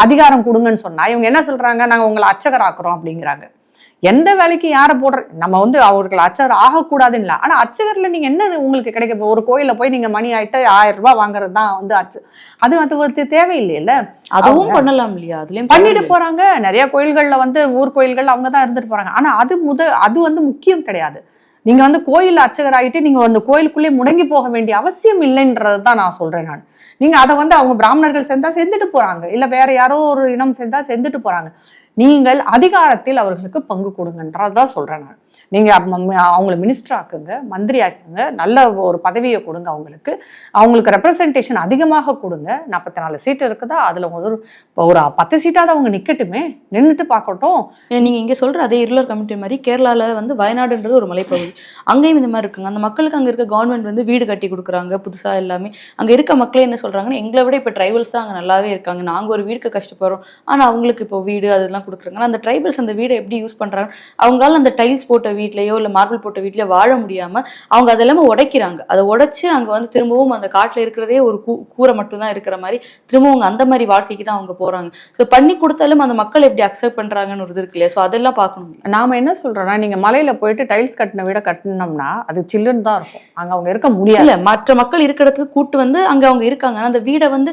அதிகாரம் கொடுங்கன்னு சொன்னா இவங்க என்ன சொல்றாங்க? நாங்க உங்களை அச்சகராக்குறோம் அப்படிங்கிறாங்க. எந்த வேலைக்கு யாரை போடுற நம்ம வந்து அவர்கள் அர்ச்சகர் ஆகக்கூடாதுன்னு இல்லை ஆனா அர்ச்சகர்ல நீங்க என்ன உங்களுக்கு கிடைக்க ஒரு கோயில்ல போய் நீங்க மணி ஆயிட்டு ஆயிரம் ரூபாய் வாங்குறது தான் வந்து அர்ச்ச அது அது ஒரு தேவையில்லையில அதுவும் பண்ணலாம் இல்லையா? அதுலயும் பண்ணிட்டு போறாங்க. நிறைய கோயில்கள்ல வந்து ஊர் கோயில்கள் அவங்க தான் இருந்துட்டு போறாங்க. ஆனா அது முத அது வந்து முக்கியம் கிடையாது. நீங்க வந்து கோயில் அர்ச்சகர் ஆகிட்டு நீங்க அந்த கோயிலுக்குள்ளே முடங்கி போக வேண்டிய அவசியம் இல்லைன்றது தான் நான் சொல்றேன் நான். நீங்க அதை வந்து அவங்க பிராமணர்கள் சேர்ந்தா செஞ்சுட்டு போறாங்க. இல்ல வேற யாரோ ஒரு இனம் சேர்ந்தா செஞ்சுட்டு போறாங்க. நீங்கள் அதிகாரத்தில் அவர்களுக்கு பங்கு கொடுங்கன்றதான் சொல்றேன் நான். நீங்கள் அவங்கள மினிஸ்டர் ஆக்குங்க மந்திரி ஆக்குங்க நல்ல ஒரு பதவியை கொடுங்க அவங்களுக்கு. அவங்களுக்கு ரெப்ரசன்டேஷன் அதிகமாக கொடுங்க. நாற்பத்தி நாலு சீட் இருக்குதா? அதில் ஒரு ஒரு பத்து சீட்டாவது அவங்க நிற்கட்டுமே நின்றுட்டு பார்க்கட்டும். நீங்கள் இங்கே சொல்கிற அதே இருளர் கமிட்டி மாதிரி கேரளாவில் வந்து வயநாடுன்றது ஒரு மலைப்பகுதி. அங்கேயும் இந்த மாதிரி இருக்குங்க. அந்த மக்களுக்கு அங்கே இருக்க கவர்மெண்ட் வந்து வீடு கட்டி கொடுக்குறாங்க புதுசாக எல்லாமே. அங்கே இருக்க மக்களே என்ன சொல்கிறாங்கன்னா எங்களை விட இப்போ ட்ரைபல்ஸ் தான் அங்கே நல்லாவே இருக்காங்க. நாங்கள் ஒரு வீடுக்கு கஷ்டப்படுறோம். ஆனால் அவங்களுக்கு இப்போ வீடு அதெல்லாம் கொடுக்குறாங்க. அந்த ட்ரைபல்ஸ் அந்த வீடை எப்படி யூஸ் பண்ணுறாங்க அவங்களால அந்த டைல்ஸ் போட்ட வீட்லயோ இல்ல மார்பிள் போட்ட வீட்லயோ வாழ முடியாம அவங்க அதெல்லாமே உடைக்கிறாங்க. அதை உடைச்சு அங்க வந்து திரும்பவும் அந்த காட்டுல இருக்கிறதே ஒரு கூ- கூரை மட்டும்தான் இருக்கிற மாதிரி திரும்பவும் அவங்க அந்த மாதிரி வாழ்க்கைக்கு தான் அவங்க போறாங்க. ஸோ பண்ணி கொடுத்தாலும் அந்த மக்கள் எப்படி அக்செப்ட் பண்றாங்கன்னு ஒரு இது இருக்கு இல்லையா? ஸோ அதெல்லாம் பார்க்கணும். நாம என்ன சொல்றோம்னா நீங்க மலையில போயிட்டு டைல்ஸ் கட்டின வீட கட்டினோம்னா அது சில்லுன்னு தான் இருக்கும். அங்க அவங்க இருக்க முடியாது. இல்ல மற்ற மக்கள் இருக்கிற இடத்துக்கு கூட்டு வந்து அங்க அவங்க இருக்காங்க. அந்த வீடை வந்து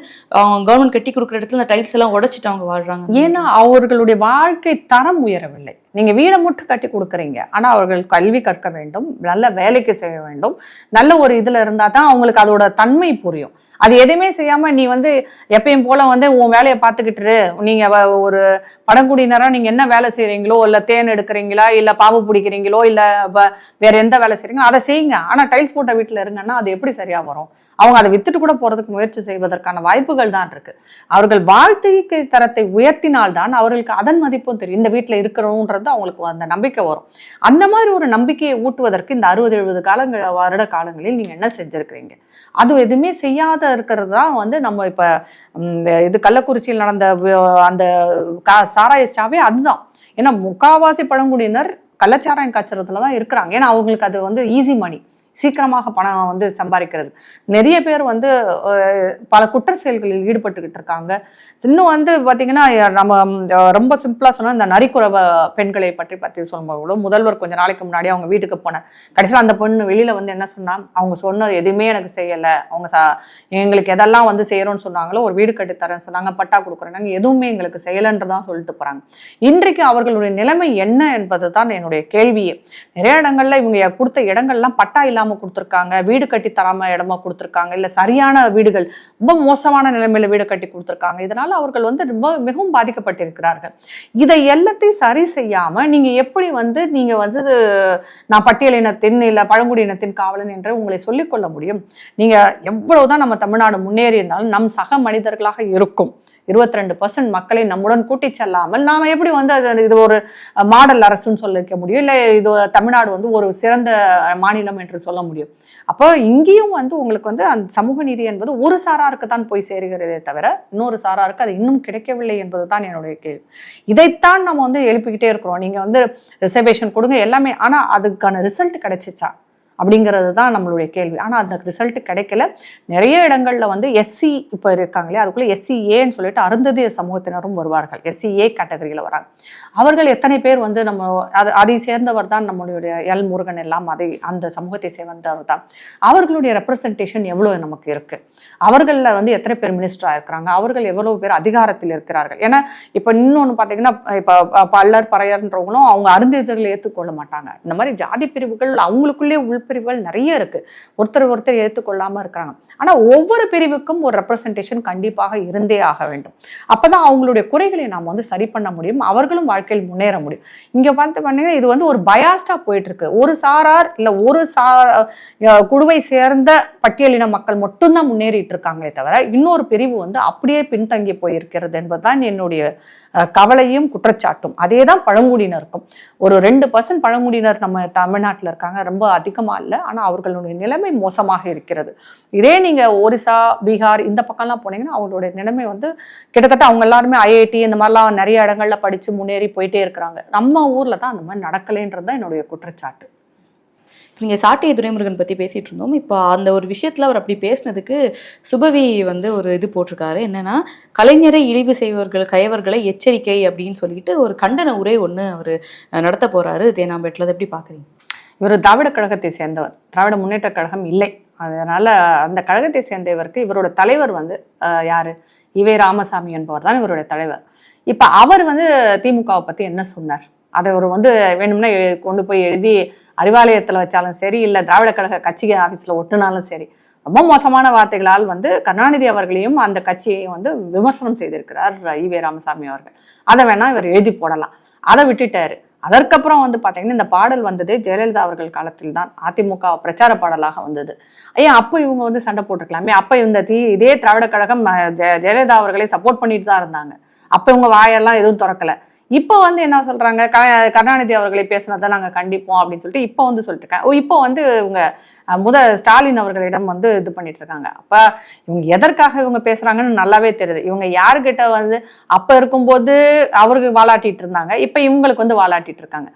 கவர்மெண்ட் கட்டி கொடுக்குற இடத்துல அந்த டைல்ஸ் எல்லாம் உடைச்சிட்டு அவங்க வாழ்றாங்க. ஏன்னா அவர்களுடைய வாழ்க்கை தரம் உயரவில்லை. நீங்க வீடை மட்டும் கட்டி கொடுக்குறீங்க. ஆனா அவர்கள் கல்வி கற்க வேண்டும் நல்ல வேலைக்கு செய்ய வேண்டும். நல்ல ஒரு இதுல இருந்தா தான் அவங்களுக்கு அதோட தன்மை புரியும். அது எதுவுமே செய்யாம நீ வந்து எப்பயும் போல வந்து உன் வேலையை பார்த்துக்கிட்டு நீங்க ஒரு பழங்குடியினரா நீங்க என்ன வேலை செய்யறீங்களோ இல்ல தேன் எடுக்கிறீங்களா இல்ல பாம்பு பிடிக்கிறீங்களோ இல்ல வ- வேற எந்த வேலை செய்யறீங்களோ அதை செய்யுங்க. ஆனா டைல்ஸ் போட்ட வீட்டுல இருங்கன்னா அது எப்படி சரியா வரும்? அவங்க அதை வித்துட்டு கூட போறதுக்கு முயற்சி செய்வதற்கான வாய்ப்புகள் தான் இருக்கு. அவர்கள் வாழ்க்கை தரத்தை உயர்த்தினால்தான் அவர்களுக்கு அதன் மதிப்பும் தெரியும். இந்த வீட்டில் இருக்கிறோன்றது அவங்களுக்கு அந்த நம்பிக்கை வரும். அந்த மாதிரி ஒரு நம்பிக்கையை ஊட்டுவதற்கு இந்த அறுபது எழுபது காலங்கள் வருட காலங்களில் நீங்க என்ன செஞ்சிருக்கிறீங்க? அது எதுவுமே செய்யாத இருக்கிறது தான் வந்து நம்ம இப்போ இந்த இது கள்ளக்குறிச்சியில் நடந்த அந்த கா- சாராய அதுதான். ஏன்னா முக்காவாசி பழங்குடியினர் கள்ளச்சாராயம் காய்ச்சறதுல தான் இருக்கிறாங்க. ஏன்னா அவங்களுக்கு அது வந்து ஈஸி மணி சீக்கிரமாக பணம் வந்து சம்பாதிக்கிறது. நிறைய பேர் வந்து பல குற்ற செயல்களில் ஈடுபட்டுக்கிட்டு இருக்காங்க. இன்னும் வந்து பாத்தீங்கன்னா நம்ம ரொம்ப சிம்பிளா சொன்னால் இந்த நரிக்குறவ பெண்களை பற்றி பத்தி சொல்லும்போது முதல்வர் கொஞ்ச நாளைக்கு முன்னாடி அவங்க வீட்டுக்கு போனேன். கடைசியில் அந்த பொண்ணு வெளியில வந்து என்ன சொன்னால் அவங்க சொன்னது எதுவுமே எனக்கு செய்யலை. அவங்க சா எங்களுக்கு எதெல்லாம் வந்து செய்யறோம்னு சொன்னாங்களோ ஒரு வீடு கட்டி தரேன்னு சொன்னாங்க பட்டா கொடுக்குறேன்னாங்க எதுவுமே எங்களுக்கு செய்யலன்றதான் சொல்லிட்டு போறாங்க. இன்றைக்கு அவர்களுடைய நிலைமை என்ன என்பது தான் என்னுடைய கேள்வியே. நிறைய இடங்கள்ல இவங்க கொடுத்த இடங்கள்லாம் பட்டா இல்லாமல் இல்லாமல் கொடுத்துருக்காங்க வீடு கட்டி தராம இடமா கொடுத்துருக்காங்க இல்ல சரியான வீடுகள் ரொம்ப மோசமான நிலைமையில வீடு கட்டி கொடுத்துருக்காங்க. இதனால அவர்கள் வந்து ரொம்ப மிகவும் பாதிக்கப்பட்டிருக்கிறார்கள். இதை எல்லாத்தையும் சரி செய்யாம நீங்க எப்படி வந்து நீங்க வந்து நான் பட்டியலினத்தின் இல்ல பழங்குடியினத்தின் காவலன் என்று உங்களை சொல்லிக்கொள்ள முடியும்? நீங்க எவ்வளவுதான் நம்ம தமிழ்நாடு முன்னேறி இருந்தாலும் நம் சக மனிதர்களாக இருக்கும். இருபத்தி ரெண்டு பர்சன்ட் மக்களை நம்முடன் கூட்டிச் செல்லாமல் நாம் எப்படி வந்து அது இது ஒரு மாடல் அரசுன்னு சொல்லியிருக்க முடியும்? இல்லை இது தமிழ்நாடு வந்து ஒரு சிறந்த மாநிலம் என்று சொல்ல முடியும். அப்போ இங்கேயும் வந்து உங்களுக்கு வந்து அந்த சமூக நீதி என்பது ஒரு சாராருக்கு தான் போய் சேருகிறதே தவிர இன்னொரு சாராருக்கு அது இன்னும் கிடைக்கவில்லை என்பது தான் என்னுடைய கேள்வி. இதைத்தான் நம்ம வந்து எழுப்பிக்கிட்டே இருக்கிறோம். நீங்கள் வந்து ரிசர்வேஷன் கொடுங்க எல்லாமே. ஆனால் அதுக்கான ரிசல்ட் கிடைச்சிச்சா? அப்படிங்கிறது தான் நம்மளுடைய கேள்வி. ஆனால் அந்த ரிசல்ட் கிடைக்கல. நிறைய இடங்களில் வந்து எஸ்சி இப்போ இருக்காங்களே அதுக்குள்ளே எஸ்சி ஏன்னு சொல்லிட்டு அருந்ததியர் சமூகத்தினரும் வருவார்கள். எஸ்சி ஏ கேட்டகரியில் வராங்க. அவர்கள் எத்தனை பேர் வந்து நம்ம அது அதை சேர்ந்தவர் தான் நம்மளுடைய எல் முருகன் எல்லாம் அதை அந்த சமூகத்தை சேர்ந்தவர் தான். அவர்களுடைய ரெப்ரசன்டேஷன் எவ்வளோ நமக்கு இருக்குது அவர்களில் வந்து எத்தனை பேர் மினிஸ்டராக இருக்கிறாங்க? அவர்கள் எவ்வளோ பேர் அதிகாரத்தில் இருக்கிறார்கள்? ஏன்னா இப்போ இன்னொன்று பார்த்தீங்கன்னா இப்போ பல்லர் பறையர்ன்றவங்களும் அவங்க அருந்ததியர்களை ஏற்றுக்கொள்ள மாட்டாங்க. இந்த மாதிரி ஜாதி பிரிவுகள் அவங்களுக்குள்ளே உள் உள்பிரிவுகள் நிறைய இருக்கு. ஒருத்தர் ஒருத்தர் ஏற்றுக்கொள்ளாமல் இருக்கிறாங்க. ஆனால் ஒவ்வொரு பிரிவுக்கும் ஒரு ரெப்ரசன்டேஷன் கண்டிப்பாக இருந்தே ஆக வேண்டும். அப்பதான் அவங்களுடைய குறைகளை நாம் வந்து சரி பண்ண முடியும் அவர்களும் வாழ்க்கையில் முன்னேற முடியும். இங்கே பார்த்து பார்த்தீங்கன்னா இது வந்து ஒரு பயாஸ்டாக போயிட்டுருக்கு. ஒரு சாரார் இல்லை ஒரு சா குழுவை சேர்ந்த பட்டியலின மக்கள் மட்டும்தான் முன்னேறிட்டு இருக்காங்களே தவிர இன்னொரு பிரிவு வந்து அப்படியே பின்தங்கி போயிருக்கிறது என்பதுதான் என்னுடைய கவலையும் குற்றச்சாட்டும். அதே தான் பழங்குடியினருக்கும். ஒரு ரெண்டு பர்சன்ட் பழங்குடியினர் நம்ம தமிழ்நாட்டில் இருக்காங்க ரொம்ப அதிகமாக இல்லை. ஆனால் அவர்களுடைய நிலைமை மோசமாக இருக்கிறது. இதே நீங்க ஒரிசா பீகார் இந்த பக்கம்லாம் போனீங்கன்னா அவங்களுடைய நிலைமை வந்து கிட்டத்தட்ட அவங்க எல்லாருமே ஐஐடி இந்த மாதிரிலாம் நிறைய இடங்கள்ல படிச்சு முன்னேறி போயிட்டே இருக்கிறாங்க. நம்ம ஊர்ல தான் அந்த மாதிரி நடக்கலைன்றது தான் என்னுடைய குற்றச்சாட்டு. நீங்க சாட்டைய துரைமுருகன் பத்தி பேசிட்டு இருந்தோம். இப்போ அந்த ஒரு விஷயத்துல அவர் அப்படி பேசினதுக்கு சுபவி வந்து ஒரு இது போட்டிருக்காரு. என்னன்னா கலைஞரை இழிவு செய்வர்கள் கயவர்களை எச்சரிக்கை அப்படின்னு சொல்லிட்டு ஒரு கண்டன உரை ஒண்ணு அவர் நடத்த போறாரு. தேனாம்பேட்டில் எப்படி பாக்குறீங்க? இவர் திராவிட கழகத்தை சேர்ந்தவர். திராவிட முன்னேற்ற கழகம் இல்லை. அதனால அந்த கழகத்தை சேர்ந்த இவருக்கு இவரோட தலைவர் வந்து யார் யாரு? இவே ராமசாமி என்பவர் தான் இவருடைய தலைவர். இப்ப அவர் வந்து திமுகவை பத்தி என்ன சொன்னார்? அதை அவர் வந்து வேணும்னா கொண்டு போய் எழுதி அறிவாலயத்துல வச்சாலும் சரி இல்ல திராவிட கழக கட்சி ஆபீஸ்ல ஒட்டுனாலும் சரி ரொம்ப மோசமான வார்த்தைகளால் வந்து கருணாநிதி அவர்களையும் அந்த கட்சியையும் வந்து விமர்சனம் செய்திருக்கிறார் இவே ராமசாமி அவர்கள். அதை வேணா இவர் எழுதி போடலாம். அதை விட்டுட்டாரு. அதற்கப்புறம் வந்து பார்த்தீங்கன்னா இந்த பாடல் வந்தது ஜெயலலிதா அவர்கள் காலத்தில் தான் அதிமுக பிரச்சார பாடலாக வந்தது. ஐயா அப்போ இவங்க வந்து சண்டை போட்டிருக்கலாமே? அப்போ இந்த தீ இதே திராவிட கழகம் ஜெ- ஜெயலலிதா அவர்களை சப்போர்ட் பண்ணிட்டு தான் இருந்தாங்க. அப்போ இவங்க வாயெல்லாம் எதுவும் திறக்கல. இப்போ வந்து என்ன சொல்றாங்க? க- கருணாநிதி அவர்களை பேசினதை நாங்க கண்டிப்போம் அப்படின்னு சொல்லிட்டு இப்போ வந்து சொல்லிட்டு இருக்காங்க. இப்போ வந்து இவங்க முத ஸ்டாலின் அவர்களிடம் வந்து இது பண்ணிட்டு இருக்காங்க. அப்ப இவங்க எதற்காக இவங்க பேசுறாங்கன்னு நல்லாவே தெரியுது. இவங்க யாருக்கிட்ட வந்து அப்ப இருக்கும்போது அவருக்கு வாலாட்டிட்டு இருந்தாங்க. இப்ப இவங்களுக்கு வந்து வாலாட்டிட்டு இருக்காங்க.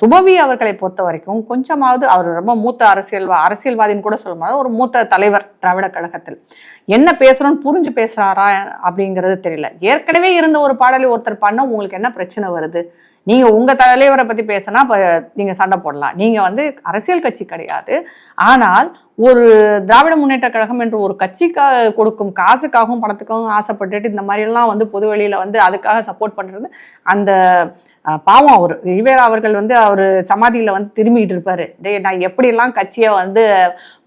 சுபவி அவர்களை பொறுத்த வரைக்கும் கொஞ்சமாவது அவர் ரொம்ப மூத்த அரசியல் அரசியல்வாதின்னு கூட சொல்ல முடியாது. ஒரு மூத்த தலைவர் திராவிட கழகத்தில். என்ன பேசுறோம்னு புரிஞ்சு பேசுறாரா அப்படிங்கிறது தெரியல. ஏற்கனவே இருந்த ஒரு பாடலை ஒருத்தர் பண்ண உங்களுக்கு என்ன பிரச்சனை வருது? நீங்க உங்க தலைவரை பத்தி பேசினா இப்போ நீங்க சண்டை போடலாம். நீங்க வந்து அரசியல் கட்சி கிடையாது. ஆனால் ஒரு திராவிட முன்னேற்ற கழகம் என்று ஒரு கட்சிக்காக கொடுக்கும் காசுக்காகவும் பணத்துக்காகவும் ஆசைப்பட்டுட்டு இந்த மாதிரி எல்லாம் வந்து பொது வெளியில வந்து அதுக்காக சப்போர்ட் பண்றது அந்த பாவம் அவர். ஈவேரா அவர்கள் வந்து அவர் சமாதியில் வந்து திரும்பிட்டு இருப்பாரு. டே நான் எப்படியெல்லாம் கட்சியை வந்து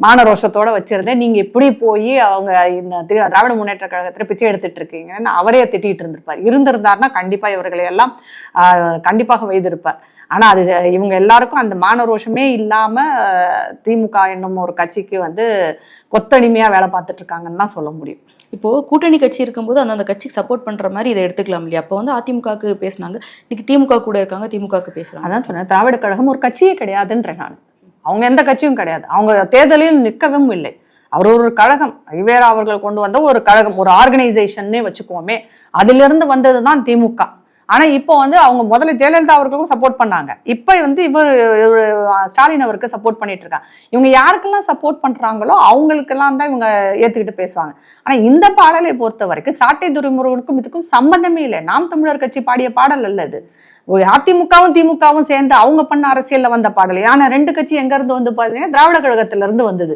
மானரோஷத்தோட வச்சிருந்தேன் நீங்க இப்படி போய் அவங்க இந்த திராவிட முன்னேற்ற கழகத்தில் பிச்சை எடுத்துட்டு இருக்கீங்கன்னு அவரே திட்டிட்டு இருந்திருப்பார். இருந்திருந்தாருன்னா கண்டிப்பா இவர்களை எல்லாம் கண்டிப்பாக வைத்திருப்பார் ஆனா அது இவங்க எல்லாருக்கும் அந்த மானரோஷமே இல்லாம ஆஹ், திமுக என்னும் ஒரு கட்சிக்கு வந்து கொத்தடிமையா வேலை பார்த்துட்டு இருக்காங்கன்னு தான் சொல்ல முடியும். இப்போ கூட்டணி கட்சி இருக்கும்போது அந்தந்த கட்சிக்கு சப்போர்ட் பண்ற மாதிரி இதை எடுத்துக்கலாம் இல்லையா? அப்போ வந்து அதிமுகவுக்கு பேசுனாங்க இன்னைக்கு திமுக கூட இருக்காங்க திமுகவுக்கு பேசுறாங்க. அதான் சொன்னேன் திராவிட கழகம் ஒரு கட்சியே கிடையாதுன்றேன் நான். அவங்க எந்த கட்சியும் கிடையாது. அவங்க தேர்தலில் நிற்கவும் இல்லை. அவர் ஒரு கழகம் ஈவேரா அவர்கள் கொண்டு வந்த ஒரு கழகம் ஒரு ஆர்கனைசேஷன்னே வச்சுக்குவோமே அதிலிருந்து வந்தது தான் திமுக. ஆனா இப்போ வந்து அவங்க முதல்ல ஜெயலலிதா அவர்களுக்கும் சப்போர்ட் பண்ணாங்க. இப்போ வந்து இவர் ஸ்டாலின் அவருக்கு சப்போர்ட் பண்ணிட்டு இருக்காங்க. இவங்க யாருக்கெல்லாம் சப்போர்ட் பண்றாங்களோ அவங்களுக்கெல்லாம் தான் இவங்க ஏத்துக்கிட்டு பேசுவாங்க. ஆனா இந்த பாடலை பொறுத்த வரைக்கும் சாட்டை துறைமுருகனுக்கும் இதுக்கும் சம்பந்தமே இல்லை. நாம் தமிழர் கட்சி பாடிய பாடல் அல்ல இது. அதிமுகவும் திமுகவும் சேர்ந்து அவங்க பண்ண அரசியல்ல வந்த பாடல். ஆனா ரெண்டு கட்சி எங்க இருந்து வந்து பாத்தீங்கன்னா திராவிட கழகத்துல இருந்து வந்தது.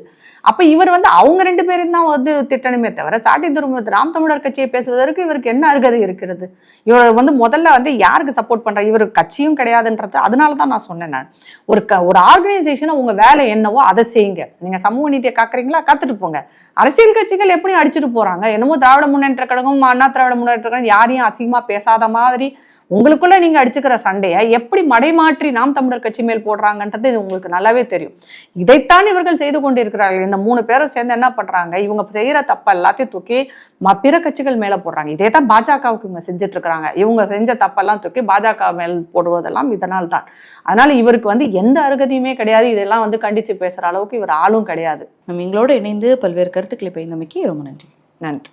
அப்ப இவர் வந்து அவங்க ரெண்டு பேரும் தான் வந்து திட்டணுமே தவிர சாட்டி திரும்ப ராம் தமிழர் கட்சியை பேசுவதற்கு இவருக்கு என்ன அருகதை இருக்கிறது? இவர் வந்து முதல்ல வந்து யாருக்கு சப்போர்ட் பண்ற? இவர் கட்சியும் கிடையாதுன்றது அதனால தான் நான் சொன்னேன் நான். ஒரு க ஒரு ஆர்கனைசேஷனை உங்க வேலை என்னவோ அதை செய்யுங்க. நீங்க சமூக நீதியை காக்குறீங்களா? காத்துட்டு போங்க. அரசியல் கட்சிகள் எப்படி அடிச்சுட்டு போறாங்க. என்னமோ திராவிட முன்னேற்ற கழகம் அண்ணா திராவிட முன்னேற்ற கழகம் யாரையும் அசிங்கமா பேசாத மாதிரி உங்களுக்குள்ள நீங்க அடிச்சுக்கிற சண்டையை எப்படி மடைமாற்றி நாம் தமிழர் கட்சி மேல் போடுறாங்கன்றது உங்களுக்கு நல்லாவே தெரியும். இதைத்தான் இவர்கள் செய்து கொண்டிருக்கிறார்கள். இந்த மூணு பேரும் சேர்ந்து என்ன பண்றாங்க? இவங்க செய்யற தப்ப எல்லாத்தையும் தூக்கி பிற கட்சிகள் மேல போடுறாங்க. இதே தான் பாஜகவுக்கு இவங்க செஞ்சுட்டு இருக்கிறாங்க இவங்க செஞ்ச தப்பெல்லாம் தூக்கி பாஜக மேல் போடுவதெல்லாம் இதனால் தான். அதனால இவருக்கு வந்து எந்த அருகதையுமே கிடையாது. இதெல்லாம் வந்து கண்டிச்சு பேசுற அளவுக்கு இவர் ஆளும் கிடையாது. நம்ம எங்களோட இணைந்து பல்வேறு கருத்துக்களை பயந்தமைக்கு ரொம்ப நன்றி. நன்றி.